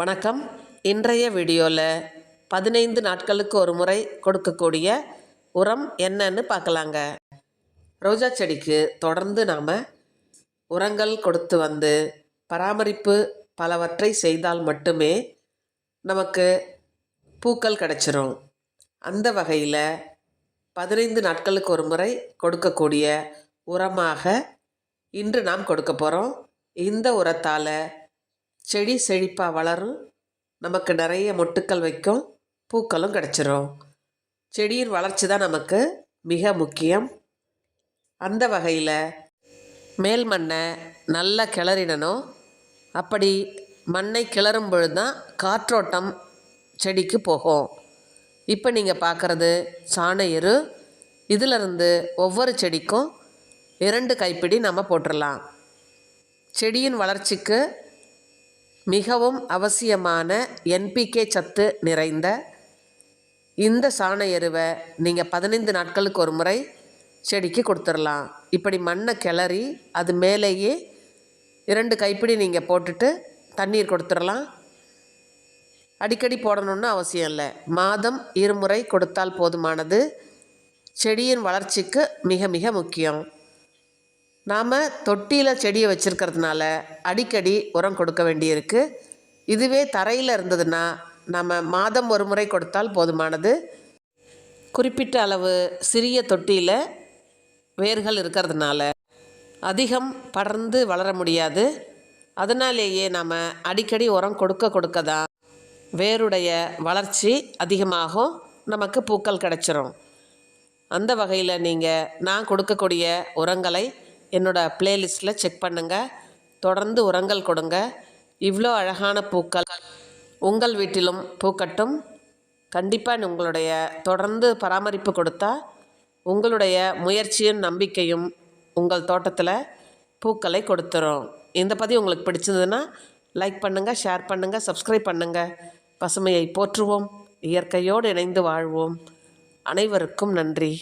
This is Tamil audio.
வணக்கம். இன்றைய வீடியோவில் பதினைந்து நாட்களுக்கு ஒரு முறை கொடுக்கக்கூடிய உரம் என்னன்னு பார்க்கலாங்க. ரோஜா செடிக்கு தொடர்ந்து நாம் உரங்கள் கொடுத்து வந்து பராமரிப்பு பலவற்றை செய்தால் மட்டுமே நமக்கு பூக்கள் கிடச்சிரும். அந்த வகையில் பதினைந்து நாட்களுக்கு ஒரு முறை கொடுக்கக்கூடிய உரமாக இன்று நாம் கொடுக்க போகிறோம் இந்த உரத்தால் செடி செழிப்பாக வளரும். நமக்கு நிறைய மொட்டுக்கள் வைக்கும். பூக்களும் கிடச்சிரும். செடியின் வளர்ச்சி தான் நமக்கு மிக முக்கியம். அந்த வகையில் மேல் மண்ணை நல்லா கிளறிடணும். அப்படி மண்ணை கிளறும் பொழுது தான் காற்றோட்டம் செடிக்கு போகும். இப்போ நீங்கள் பார்க்குறது சாண எரு. இதிலிருந்து ஒவ்வொரு செடிக்கும் இரண்டு கைப்பிடி நம்ம போட்டுடலாம் செடியின் வளர்ச்சிக்கு மிகவும் அவசியமான என்பிகே சத்து நிறைந்த இந்த சாண எருவை நீங்கள் பதினைந்து நாட்களுக்கு ஒரு முறை செடிக்கு கொடுத்துடலாம். இப்படி மண்ணை கிளறி அது மேலேயே இரண்டு கைப்பிடி நீங்கள் போட்டுட்டு தண்ணீர் கொடுத்துடலாம். அடிக்கடி போடணும்னு அவசியம் இல்லை. மாதம் இருமுறை கொடுத்தால் போதுமானது. செடியின் வளர்ச்சிக்கு மிக மிக முக்கியம். நாம் தொட்டியில் செடியை வச்சுருக்கிறதுனால அடிக்கடி உரம் கொடுக்க வேண்டியிருக்கு. இதுவே தரையில் இருந்ததுன்னா நம்ம மாதம் ஒரு முறை கொடுத்தால் போதுமானது. குறிப்பிட்ட அளவு சிறிய தொட்டியில் வேர்கள் இருக்கிறதுனால அதிகம் படர்ந்து வளர முடியாது. அதனாலேயே நாம் அடிக்கடி உரம் கொடுக்க கொடுக்க தான் வேருடைய வளர்ச்சி அதிகமாகும். நமக்கு பூக்கள் கிடச்சிரும். அந்த வகையில் நீங்கள் நான் கொடுக்கக்கூடிய உரங்களை என்னோடய ப்ளேலிஸ்ட்டில் செக் பண்ணுங்கள் தொடர்ந்து உரங்கள் கொடுங்க. இவ்வளோ அழகான பூக்கள். உங்கள் வீட்டிலும் பூக்கட்டும். கண்டிப்பாக உங்களுடைய தொடர்ந்து பராமரிப்பு கொடுத்தா உங்களுடைய முயற்சியும் நம்பிக்கையும் உங்கள் தோட்டத்தில் பூக்களை கொடுத்துரும். இந்த பதிவு உங்களுக்கு பிடிச்சதுன்னா லைக் பண்ணுங்கள் ஷேர் பண்ணுங்கள் சப்ஸ்கிரைப் பண்ணுங்கள் பசுமையை போற்றுவோம் இயற்கையோடு இணைந்து வாழ்வோம். அனைவருக்கும் நன்றி.